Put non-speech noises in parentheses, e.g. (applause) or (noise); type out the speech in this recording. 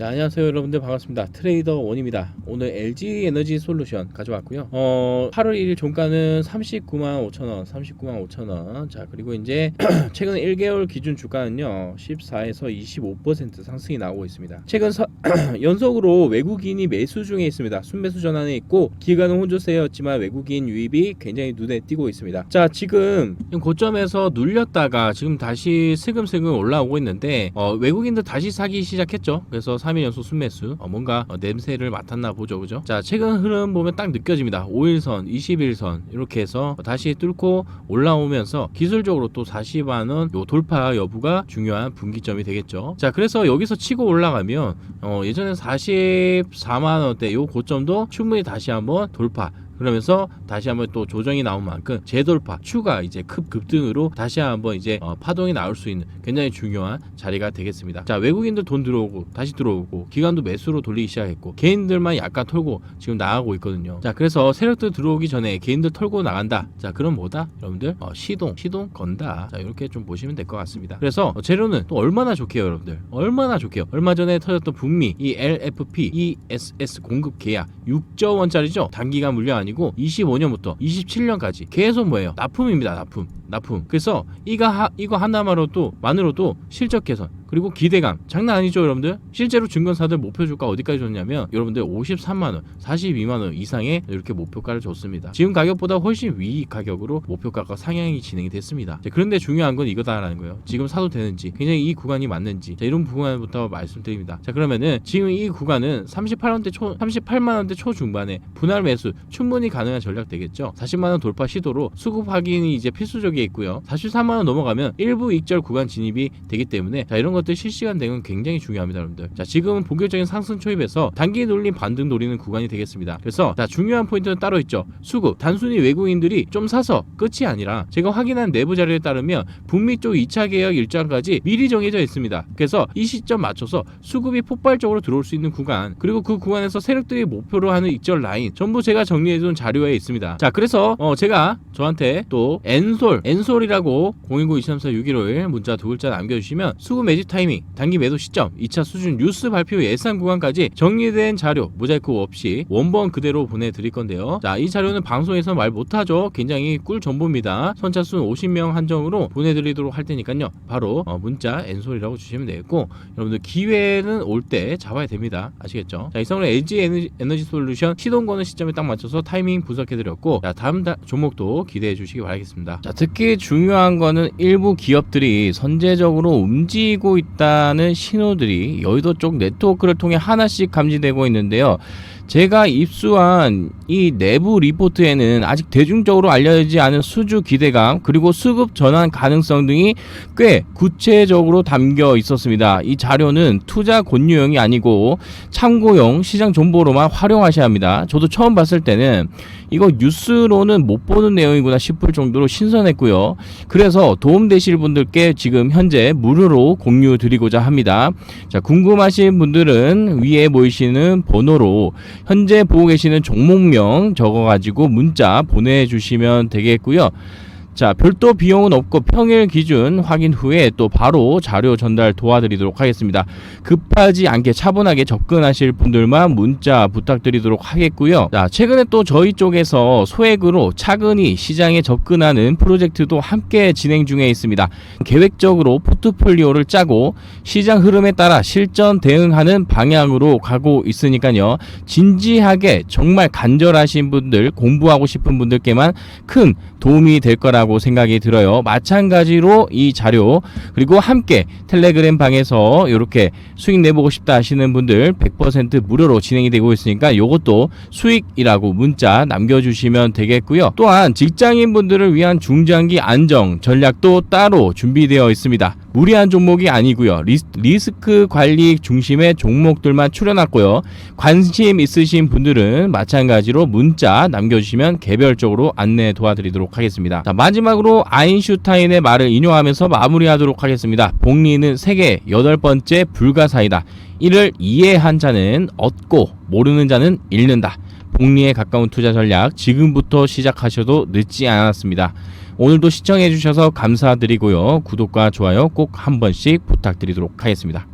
네, 안녕하세요 여러분들. 반갑습니다. 트레이더 원입니다. 오늘 LG 에너지 솔루션 가져왔고요. 어 8월 1일 종가는 39만 5천원 39만 5천원. 자 그리고 이제 (clears throat) 최근 1개월 기준 주가는요 14에서 25% 상승이 나오고 있습니다. 최근 서, (clears throat) 연속으로 외국인이 매수 중에 있습니다. 순매수 전환에 있고 기간은 혼조세였지만 외국인 유입이 굉장히 눈에 띄고 있습니다. 자 지금 고점에서 눌렸다가 지금 다시 슬금슬금 올라오고 있는데 어, 외국인들 다시 사기 시작했죠. 그래서 3일 연속 순매수. 어, 뭔가 어, 냄새를 맡았나 보죠. 그죠? 자 최근 흐름 보면 딱 느껴집니다. 5일선 21선. 이렇게 해서 다시 뚫고 올라오면서 기술적으로 또 40만원 요 돌파 여부가 중요한 분기점이 되겠죠. 자 그래서 여기서 치고 올라가면 어, 예전에 44만원대 요 고점도 충분히 다시 한번 돌파 그러면서 다시 한번 또 조정이 나온 만큼 재돌파 추가 이제 급 급등으로 다시 한번 이제 어, 파동이 나올 수 있는 굉장히 중요한 자리가 되겠습니다. 자 외국인들 돈 들어오고 다시 들어오고 기관도 매수로 돌리기 시작했고 개인들만 약간 털고 지금 나가고 있거든요. 자 그래서 세력들 들어오기 전에 개인들 털고 나간다. 자 그럼 뭐다 여러분들 어, 시동 시동 건다. 자 이렇게 좀 보시면 될 것 같습니다. 그래서 어, 재료는 또 얼마나 좋게요 여러분들 얼마나 좋게요. 얼마 전에 터졌던 북미 이 LFP ESS 공급 계약 6조 원짜리죠. 단기간 물량 아니고 25년부터 27년까지 계속 뭐예요? 납품입니다. 납품. 납품. 그래서 이거 하, 이거 하나만으로도 만으로도 실적 개선 그리고 기대감. 장난 아니죠 여러분들? 실제로 증권사들 목표 주가 어디까지 줬냐면 여러분들 53만원 42만원 이상의 이렇게 목표가를 줬습니다. 지금 가격보다 훨씬 위 가격으로 목표가가 상향이 진행이 됐습니다. 자, 그런데 중요한 건 이거다라는 거예요. 지금 사도 되는지 굉장히 이 구간이 맞는지. 자, 이런 구간부터 말씀드립니다. 자 그러면은 지금 이 구간은 38원대 초 38만원대 초중반에 분할 매수 충분히 가능한 전략 되겠죠? 40만원 돌파 시도로 수급 확인이 이제 필수적 이 있고요. 43만원 넘어가면 일부 익절 구간 진입이 되기 때문에 자 이런 것들 실시간 대응 굉장히 중요합니다 여러분들. 자 지금은 본격적인 상승 초입에서 단기 놀림 반등 노리는 구간이 되겠습니다. 그래서 자 중요한 포인트는 따로 있죠. 수급. 단순히 외국인들이 좀 사서 끝이 아니라 제가 확인한 내부 자료에 따르면 북미 쪽 2차 계약 일정까지 미리 정해져 있습니다. 그래서 이 시점 맞춰서 수급이 폭발적으로 들어올 수 있는 구간 그리고 그 구간에서 세력들이 목표로 하는 익절 라인 전부 제가 정리해둔 자료에 있습니다. 자 그래서 어 제가 저한테 또 엔솔 엔솔이라고 010-234-6151 문자 두 글자 남겨주시면 수급 매집 타이밍, 단기 매도 시점, 2차 수준 뉴스 발표 예상 구간까지 정리된 자료 모자이크 없이 원본 그대로 보내드릴 건데요. 자, 이 자료는 방송에서 말 못하죠. 굉장히 꿀 정보입니다. 선착순 50명 한정으로 보내드리도록 할 테니까요. 바로 어, 문자 엔솔이라고 주시면 되겠고 여러분들 기회는 올 때 잡아야 됩니다. 아시겠죠? 자, 이상으로 LG 에너지, 에너지 솔루션 시동 거는 시점에 딱 맞춰서 타이밍 분석해드렸고 자, 다음 다, 종목도 기대해 주시기 바라겠습니다. 자, 특히 중요한 거는 일부 기업들이 선제적으로 움직이고 있다는 신호들이 여의도 쪽 네트워크를 통해 하나씩 감지되고 있는데요. 제가 입수한 이 내부 리포트에는 아직 대중적으로 알려지지 않은 수주 기대감 그리고 수급 전환 가능성 등이 꽤 구체적으로 담겨 있었습니다. 이 자료는 투자 권유용이 아니고 참고용 시장 정보로만 활용하셔야 합니다. 저도 처음 봤을 때는 이거 뉴스로는 못 보는 내용이구나 싶을 정도로 신선했고요. 그래서 도움 되실 분들께 지금 현재 무료로 공유 드리고자 합니다. 자, 궁금하신 분들은 위에 보이시는 번호로 현재 보고 계시는 종목명 적어가지고 문자 보내주시면 되겠고요. 자, 별도 비용은 없고 평일 기준 확인 후에 또 바로 자료 전달 도와드리도록 하겠습니다. 급하지 않게 차분하게 접근하실 분들만 문자 부탁드리도록 하겠고요. 자, 최근에 또 저희 쪽에서 소액으로 차근히 시장에 접근하는 프로젝트도 함께 진행 중에 있습니다. 계획적으로 포트폴리오를 짜고 시장 흐름에 따라 실전 대응하는 방향으로 가고 있으니까요. 진지하게 정말 간절하신 분들, 공부하고 싶은 분들께만 큰 도움이 될 거라고 생각이 들어요. 마찬가지로 이 자료 그리고 함께 텔레그램 방에서 이렇게 수익 내보고 싶다 하시는 분들 100% 무료로 진행이 되고 있으니까 이것도 수익이라고 문자 남겨주시면 되겠고요. 또한 직장인 분들을 위한 중장기 안정 전략도 따로 준비되어 있습니다. 무리한 종목이 아니고요. 리스, 리스크 관리 중심의 종목들만 출연했고요. 관심 있으신 분들은 마찬가지로 문자 남겨주시면 개별적으로 안내 도와드리도록 하겠습니다. 자, 마지막으로 아인슈타인의 말을 인용하면서 마무리하도록 하겠습니다. 복리는 세계 여덟 번째 불가사이다. 이를 이해한 자는 얻고 모르는 자는 잃는다. 복리에 가까운 투자 전략 지금부터 시작하셔도 늦지 않았습니다. 오늘도 시청해주셔서 감사드리고요. 구독과 좋아요 꼭 한 번씩 부탁드리도록 하겠습니다.